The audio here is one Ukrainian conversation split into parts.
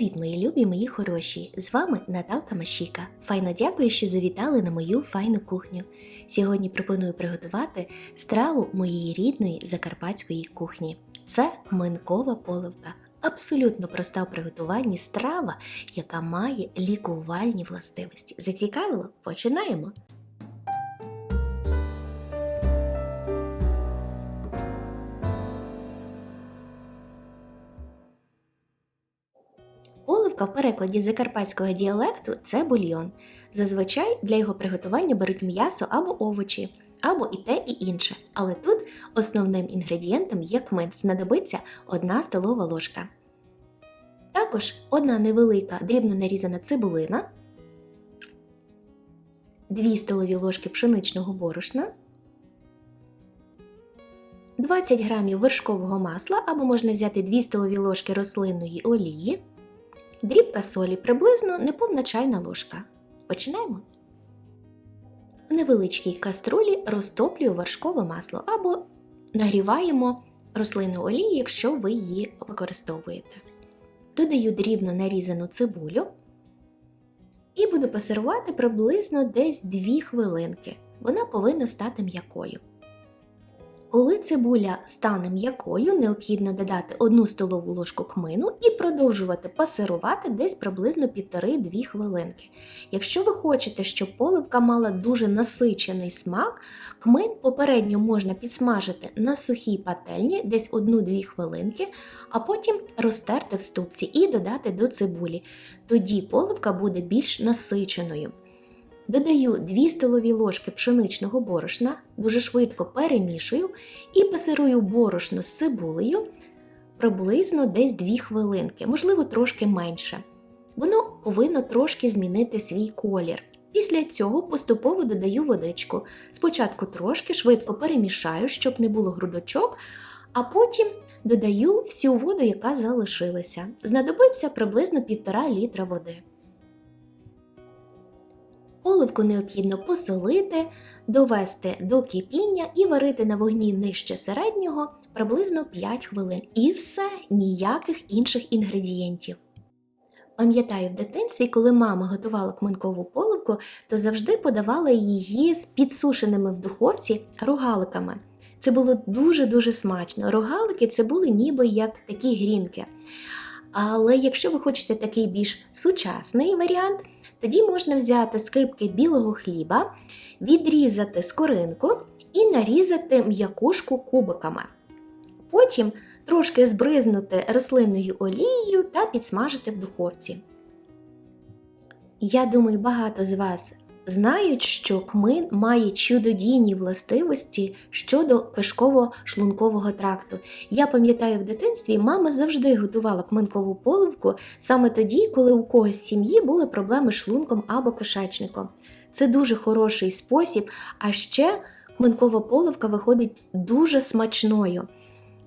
Привіт, мої любі, мої хороші! З вами Наталка Машіка. Файно дякую, що завітали на мою файну кухню. Сьогодні пропоную приготувати страву моєї рідної закарпатської кухні. Це минкова поливка. Абсолютно проста в приготуванні страва, яка має лікувальні властивості. Зацікавило? Починаємо! Поливка в перекладі закарпатського діалекту це бульйон. Зазвичай для його приготування беруть м'ясо або овочі, або і те, і інше. Але тут основним інгредієнтом є кмин, знадобиться 1 столова ложка. Також одна невелика дрібно нарізана цибулина, 2 столові ложки пшеничного борошна, 20 грамів вершкового масла або можна взяти 2 столові ложки рослинної олії. Дрібка солі приблизно неповна чайна ложка. Починаємо. В невеличкій каструлі розтоплюю вершкове масло або нагріваємо рослинну олію, якщо ви її використовуєте. Додаю дрібно нарізану цибулю і буду пасирувати приблизно десь 2 хвилинки. Вона повинна стати м'якою. Коли цибуля стане м'якою, необхідно додати 1 столову ложку кмину і продовжувати пасирувати десь приблизно 1,5-2 хвилинки. Якщо ви хочете, щоб поливка мала дуже насичений смак, кмин попередньо можна підсмажити на сухій пательні десь 1-2 хвилинки, а потім розтерти в ступці і додати до цибулі. Тоді поливка буде більш насиченою. Додаю 2 столові ложки пшеничного борошна, дуже швидко перемішую і пасирую борошно з цибулею приблизно десь 2 хвилинки, можливо, трошки менше. Воно повинно трошки змінити свій колір. Після цього поступово додаю водичку. Спочатку трошки швидко перемішаю, щоб не було грудочок, а потім додаю всю воду, яка залишилася. Знадобиться приблизно 1,5 літра води. Поливку необхідно посолити, довести до кипіння і варити на вогні нижче середнього приблизно 5 хвилин. І все, ніяких інших інгредієнтів. Пам'ятаю в дитинстві, коли мама готувала кминкову поливку, то завжди подавала її з підсушеними в духовці рогаликами. Це було дуже-дуже смачно. Рогалики це були ніби як такі грінки. Але якщо ви хочете такий більш сучасний варіант, тоді можна взяти скипки білого хліба, відрізати скоринку і нарізати м'якушку кубиками. Потім трошки збризнути рослинною олією та підсмажити в духовці. Я думаю, багато з вас знають, що кмин має чудодійні властивості щодо кишково-шлункового тракту. Я пам'ятаю в дитинстві, мама завжди готувала кминкову поливку саме тоді, коли у когось в сім'ї були проблеми з шлунком або кишечником. Це дуже хороший спосіб, а ще кминкова поливка виходить дуже смачною.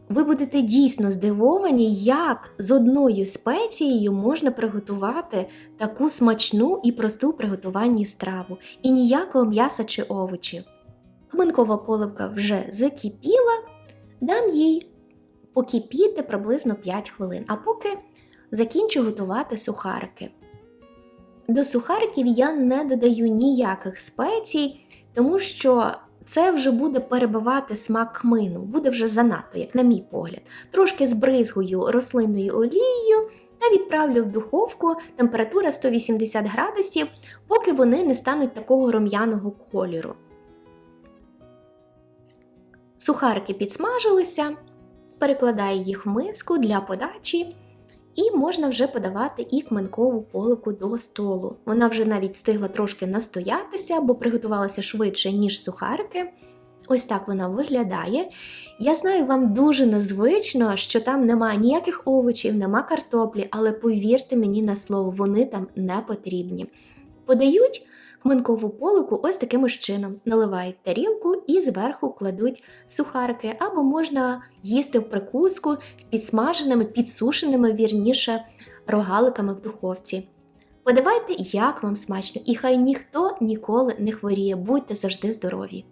Ви будете дійсно здивовані, як з одною спецією можна приготувати таку смачну і просту в приготуванні страву, і ніякого м'яса чи овочів. Хминкова поливка вже закипіла, дам їй покипіти приблизно 5 хвилин, а поки закінчу готувати сухарики. До сухариків я не додаю ніяких спецій, тому що це вже буде перебивати смак кмину, буде вже занадто, як на мій погляд. Трошки збризгую рослинною олією та відправлю в духовку температура 180 градусів, поки вони не стануть такого рум'яного кольору. Сухарики підсмажилися, перекладаю їх в миску для подачі. І можна вже подавати і кменкову полику до столу. Вона вже навіть встигла трошки настоятися, бо приготувалася швидше, ніж сухарики. Ось так вона виглядає. Я знаю, вам дуже незвично, що там немає ніяких овочів, нема картоплі, але повірте мені на слово, вони там не потрібні. Подають Кминкову полику ось таким чином наливають тарілку і зверху кладуть сухарики, або можна їсти в прикуску з підсмаженими, підсушеними вірніше рогаликами в духовці. Подавайте, як вам смачно, і хай ніхто ніколи не хворіє, будьте завжди здорові!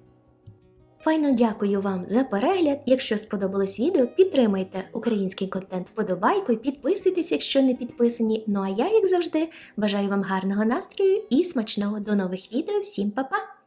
Файно дякую вам за перегляд. Якщо сподобалось відео, підтримайте український контент вподобайкою, підписуйтесь, якщо не підписані. Ну а я, як завжди, бажаю вам гарного настрою і смачного до нових відео. Всім па-па!